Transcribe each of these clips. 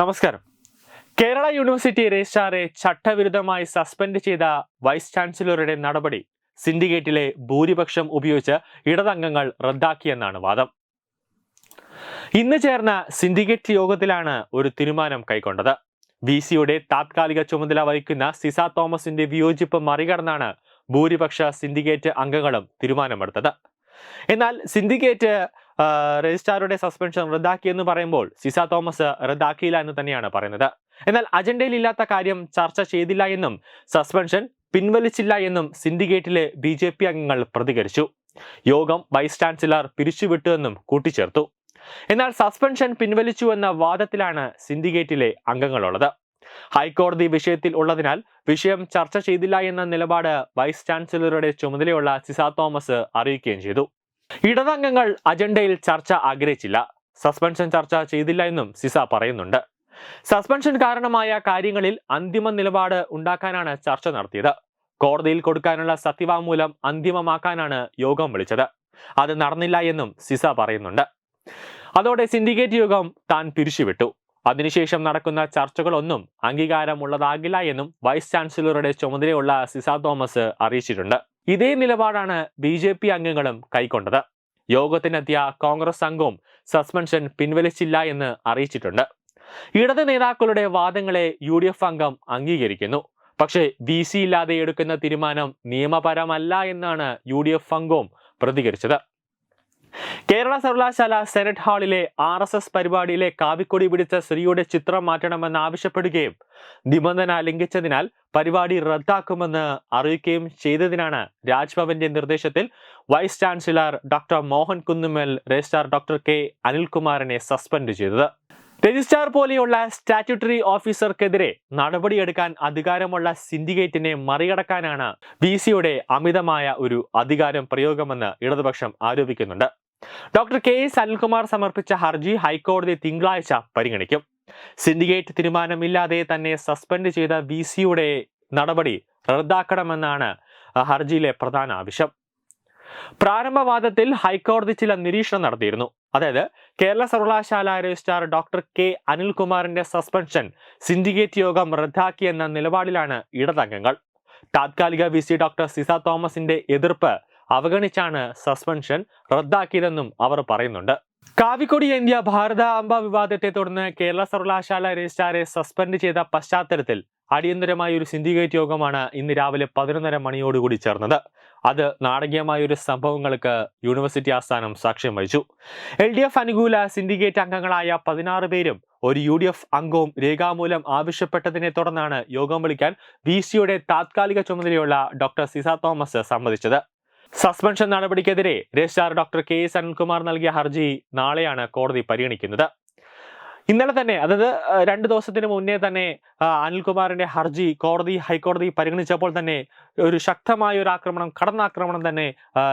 നമസ്കാരം. കേരള യൂണിവേഴ്സിറ്റി രജിസ്ട്രാറെ ചട്ടവിരുദ്ധമായി സസ്പെൻഡ് ചെയ്ത വൈസ് ചാൻസലറുടെ നടപടി സിൻഡിക്കേറ്റിലെ ഭൂരിപക്ഷം ഉപയോഗിച്ച് ഇടതംഗങ്ങൾ റദ്ദാക്കിയെന്നാണ് വാദം. ഇന്ന് ചേർന്ന സിൻഡിക്കേറ്റ് യോഗത്തിലാണ് ഒരു തീരുമാനം കൈക്കൊണ്ടത്. വി സിയുടെ താത്കാലിക ചുമതല വഹിക്കുന്ന സിസ തോമസിന്റെ വിയോജിപ്പ് മറികടന്നാണ് ഭൂരിപക്ഷ സിൻഡിക്കേറ്റ് അംഗങ്ങളും തീരുമാനമെടുത്തത്. എന്നാൽ സിൻഡിക്കേറ്റ് രജിസ്ട്രാറുടെ സസ്പെൻഷൻ റദ്ദാക്കിയെന്ന് പറയുമ്പോൾ സിസ തോമസ് റദ്ദാക്കിയില്ല എന്ന് തന്നെയാണ് പറയുന്നത്. എന്നാൽ അജണ്ടയിൽ ഇല്ലാത്ത കാര്യം ചർച്ച ചെയ്തില്ല എന്നും സസ്പെൻഷൻ പിൻവലിച്ചില്ല എന്നും സിൻഡിക്കേറ്റിലെ ബി ജെ പി അംഗങ്ങൾ പ്രതികരിച്ചു. യോഗം വൈസ് ചാൻസലർ പിരിച്ചുവിട്ടു എന്നും കൂട്ടിച്ചേർത്തു. എന്നാൽ സസ്പെൻഷൻ പിൻവലിച്ചു എന്ന വാദത്തിലാണ് സിൻഡിക്കേറ്റിലെ അംഗങ്ങളുള്ളത്. ഹൈക്കോടതി വിഷയത്തിൽ ഉള്ളതിനാൽ വിഷയം ചർച്ച ചെയ്തില്ല എന്ന നിലപാട് വൈസ് ചാൻസലറുടെ ചുമതലയുള്ള സിസ തോമസ് അറിയിക്കുകയും ചെയ്തു. ഇടതംഗങ്ങൾ അജണ്ടയിൽ ചർച്ച ആഗ്രഹിച്ചില്ല. സസ്പെൻഷൻ ചർച്ച ചെയ്തില്ല എന്നും സിസ പറയുന്നുണ്ട്. സസ്പെൻഷൻ കാരണമായ കാര്യങ്ങളിൽ അന്തിമ നിലപാട് ഉണ്ടാക്കാനാണ് ചർച്ച നടത്തിയത്. കോടതിയിൽ കൊടുക്കാനുള്ള സത്യവാങ്മൂലം അന്തിമമാക്കാനാണ് യോഗം വിളിച്ചത്. അത് നടന്നില്ല എന്നും സിസ പറയുന്നുണ്ട്. അതോടെ സിൻഡിക്കേറ്റ് യോഗം താൻ പിരിച്ചുവിട്ടു. അതിനുശേഷം നടക്കുന്ന ചർച്ചകളൊന്നും അംഗീകാരമുള്ളതാകില്ല എന്നും വൈസ് ചാൻസലറുടെ ചുമതലയുള്ള സിസ തോമസ് അറിയിച്ചിട്ടുണ്ട്. ഇതേ നിലപാടാണ് ബി ജെ പി അംഗങ്ങളും കൈക്കൊണ്ടത്. യോഗത്തിനെത്തിയ കോൺഗ്രസ് അംഗവും സസ്പെൻഷൻ പിൻവലിച്ചില്ല എന്ന് അറിയിച്ചിട്ടുണ്ട്. ഇടത് നേതാക്കളുടെ വാദങ്ങളെ യു അംഗം അംഗീകരിക്കുന്നു. പക്ഷേ വി സി ഇല്ലാതെ എടുക്കുന്ന തീരുമാനം നിയമപരമല്ല എന്നാണ് യു ഡി എഫ് അംഗവും പ്രതികരിച്ചത്. കേരള സർവകലാശാല സെനറ്റ് ഹാളിലെ ആർ എസ് എസ് പരിപാടിയിലെ കാവിക്കൊടി പിടിച്ച സ്ത്രീയുടെ ചിത്രം മാറ്റണമെന്ന് ആവശ്യപ്പെടുകയും നിബന്ധന ലംഘിച്ചതിനാൽ പരിപാടി റദ്ദാക്കുമെന്ന് അറിയിക്കുകയും ചെയ്തതിനാണ് രാജ്ഭവന്റെ നിർദ്ദേശത്തിൽ vice chancellor doctor Mohan Kunnummal registrar doctor K അനിൽകുമാറിനെ suspend ചെയ്തത്. രജിസ്ട്രാർ പോലെയുള്ള സ്റ്റാറ്റ്യൂട്ടറി ഓഫീസർക്കെതിരെ നടപടിയെടുക്കാൻ അധികാരമുള്ള സിൻഡിക്കേറ്റിനെ മറികടക്കാനാണ് വി സിയുടെ അമിതമായ ഒരു അധികാരം പ്രയോഗമെന്ന് ഇടതുപക്ഷം ആരോപിക്കുന്നുണ്ട്. ഡോക്ടർ കെ എസ് അനിൽകുമാർ സമർപ്പിച്ച ഹർജി ഹൈക്കോടതി തിങ്കളാഴ്ച പരിഗണിക്കും. സിൻഡിക്കേറ്റ് തീരുമാനമില്ലാതെ തന്നെ സസ്പെൻഡ് ചെയ്ത വി സിയുടെ നടപടി റദ്ദാക്കണമെന്നാണ് ഹർജിയിലെ പ്രധാന ആവശ്യം. പ്രാരംഭവാദത്തിൽ ഹൈക്കോടതി ചില നിരീക്ഷണം നടത്തിയിരുന്നു. അതായത് കേരള സർവകലാശാല രജിസ്ട്രാർ ഡോക്ടർ കെ അനിൽകുമാറിന്റെ സസ്പെൻഷൻ സിൻഡിക്കേറ്റ് യോഗം റദ്ദാക്കിയെന്ന നിലപാടിലാണ് ഇടതംഗങ്ങൾ. താത്കാലിക വി സി ഡോക്ടർ സിസ തോമസിന്റെ എതിർപ്പ് അവഗണിച്ചാണ് സസ്പെൻഷൻ റദ്ദാക്കിയതെന്നും അവർ പറയുന്നുണ്ട്. കാവിക്കൊടി ഇന്ത്യ ഭാരതാംബ വിവാദത്തെ തുടർന്ന് കേരള സർവകലാശാല രജിസ്ട്രാറെ സസ്പെൻഡ് ചെയ്ത പശ്ചാത്തലത്തിൽ അടിയന്തരമായ ഒരു സിൻഡിക്കേറ്റ് യോഗമാണ് ഇന്ന് രാവിലെ പതിനൊന്നര മണിയോടുകൂടി ചേർന്നത്. അത് നാടകീയമായ ഒരു സംഭവങ്ങൾക്ക് യൂണിവേഴ്സിറ്റി ആസ്ഥാനം സാക്ഷ്യം വഹിച്ചു. എൽ ഡി എഫ് അനുകൂല സിൻഡിക്കേറ്റ് അംഗങ്ങളായ പതിനാറ് പേരും ഒരു യു ഡി എഫ് അംഗവും രേഖാമൂലം ആവശ്യപ്പെട്ടതിനെ തുടർന്നാണ് യോഗം വിളിക്കാൻ വി സിയുടെ താത്കാലിക ചുമതലയുള്ള ഡോക്ടർ സിസ തോമസ് സമ്മതിച്ചത്. സസ്പെൻഷൻ നടപടിക്കെതിരെ registrar doctor K S Anilkumar നൽകിയ ഹർജി നാളെയാണ് കോടതി പരിഗണിക്കുന്നത്. ഇന്നലെ തന്നെ അതായത് രണ്ട് ദിവസത്തിന് മുന്നേ തന്നെ അനിൽകുമാറിന്റെ ഹർജി കോടതി ഹൈക്കോടതി പരിഗണിച്ചപ്പോൾ തന്നെ ഒരു ശക്തമായ ഒരു ആക്രമണം കടന്നാക്രമണം തന്നെ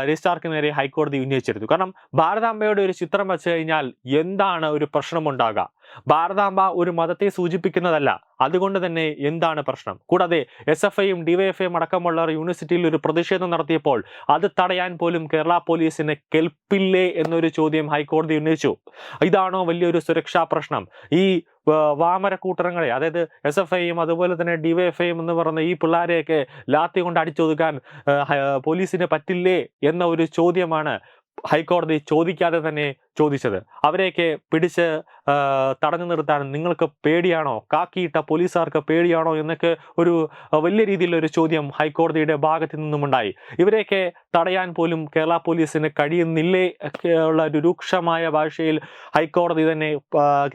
രജിസ്ട്രാർക്ക് നേരെ ഹൈക്കോടതി ഉന്നയിച്ചിരുന്നു. കാരണം ഭാരതാംബയുടെ ഒരു ചിത്രം വെച്ച് കഴിഞ്ഞാൽ എന്താണ് ഒരു പ്രശ്നമുണ്ടാകുക ഭാരതാംബ ഒരു മതത്തെ സൂചിപ്പിക്കുന്നതല്ല. അതുകൊണ്ട് തന്നെ എന്താണ് പ്രശ്നം? കൂടാതെ എസ് എഫ് ഐയും ഡിവൈഎഫ്ഐയും അടക്കമുള്ളവർ യൂണിവേഴ്സിറ്റിയിൽ ഒരു പ്രതിഷേധം നടത്തിയപ്പോൾ അത് തടയാൻ പോലും കേരള പോലീസിന് കെൽപ്പില്ലേ എന്നൊരു ചോദ്യം ഹൈക്കോടതി ഉന്നയിച്ചു. ഇതാണോ വലിയൊരു സുരക്ഷാ പ്രശ്നം? ഈ വാമര കൂട്ടരങ്ങളെ അതായത് എസ് എഫ് ഐയും അതുപോലെ തന്നെ ഡിവൈഎഫ്ഐയും എന്ന് പറയുന്ന ഈ പിള്ളേരെയൊക്കെ ലാത്തി കൊണ്ട് അടിച്ചൊതുക്കാൻ പോലീസിന് പറ്റില്ലേ എന്ന ഒരു ചോദ്യമാണ് ഹൈക്കോടതി ചോദിക്കാതെ തന്നെ ചോദിച്ചത്. അവരെയൊക്കെ പിടിച്ച് തടഞ്ഞു നിർത്താൻ നിങ്ങൾക്ക് പേടിയാണോ? കാക്കിയിട്ട പോലീസുകാർക്ക് പേടിയാണോ? എന്നൊക്കെ ഒരു വലിയ രീതിയിലൊരു ചോദ്യം ഹൈക്കോടതിയുടെ ഭാഗത്തു നിന്നുമുണ്ടായി. ഇവരെയൊക്കെ തടയാൻ പോലും കേരള പോലീസിന് കഴിയുന്നില്ലേ? ഉള്ള ഒരു രൂക്ഷമായ ഭാഷയിൽ ഹൈക്കോടതി തന്നെ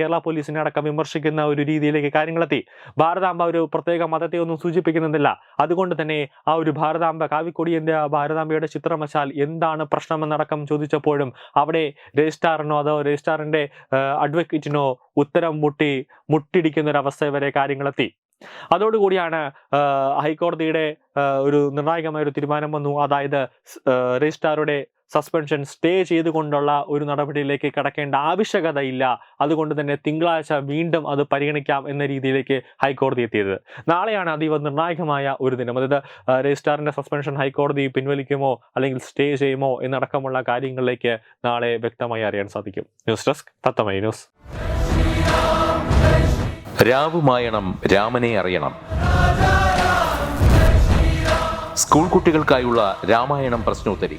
കേരള പോലീസിനെ അടക്കം വിമർശിക്കുന്ന ഒരു രീതിയിലേക്ക് കാര്യങ്ങളെത്തി. ഭാരതാംബ ഒരു പ്രത്യേക മതത്തെ ഒന്നും സൂചിപ്പിക്കുന്നില്ല. അതുകൊണ്ട് തന്നെ ആ ഒരു ഭാരതാംബ കാവിക്കൊടിയന്റെ ഭാരതാംബയുടെ ചിത്രം വച്ചാൽ എന്താണ് പ്രശ്നമെന്നടക്കം ചോദിച്ചപ്പോഴും അവിടെ രജിസ്ട്രാറിനോ അതോ രജിസ്ട്രാറിന്റെ അഡ്വക്കേറ്റിനോ ഉത്തരം മുട്ടി മുട്ടിടിക്കുന്ന ഒരു അവസ്ഥ വരെ കാര്യങ്ങളെത്തി. അതോടുകൂടിയാണ് ഹൈക്കോടതിയുടെ ഒരു നിർണായകമായ ഒരു തീരുമാനം വന്നു. അതായത് രജിസ്ട്രാറുടെ സസ്പെൻഷൻ സ്റ്റേ ചെയ്തുകൊണ്ടുള്ള ഒരു നടപടിയിലേക്ക് കടക്കേണ്ട ആവശ്യകതയില്ല. അതുകൊണ്ട് തന്നെ തിങ്കളാഴ്ച വീണ്ടും അത് പരിഗണിക്കാം എന്ന രീതിയിലേക്ക് ഹൈക്കോടതി എത്തിയത്. നാളെയാണ് അതീവ നിർണായകമായ ഒരു ദിനം. അതായത് രജിസ്ട്രാറിന്റെ സസ്പെൻഷൻ ഹൈക്കോടതി പിൻവലിക്കുമോ അല്ലെങ്കിൽ സ്റ്റേ ചെയ്യുമോ എന്നടക്കമുള്ള കാര്യങ്ങളിലേക്ക് നാളെ വ്യക്തമായി അറിയാൻ സാധിക്കും. News desk Tattvamayi news. രാവുമായണം രാമനെ അറിയണം. സ്കൂൾ കുട്ടികൾക്കായുള്ള രാമായണം പ്രശ്നോത്തരി.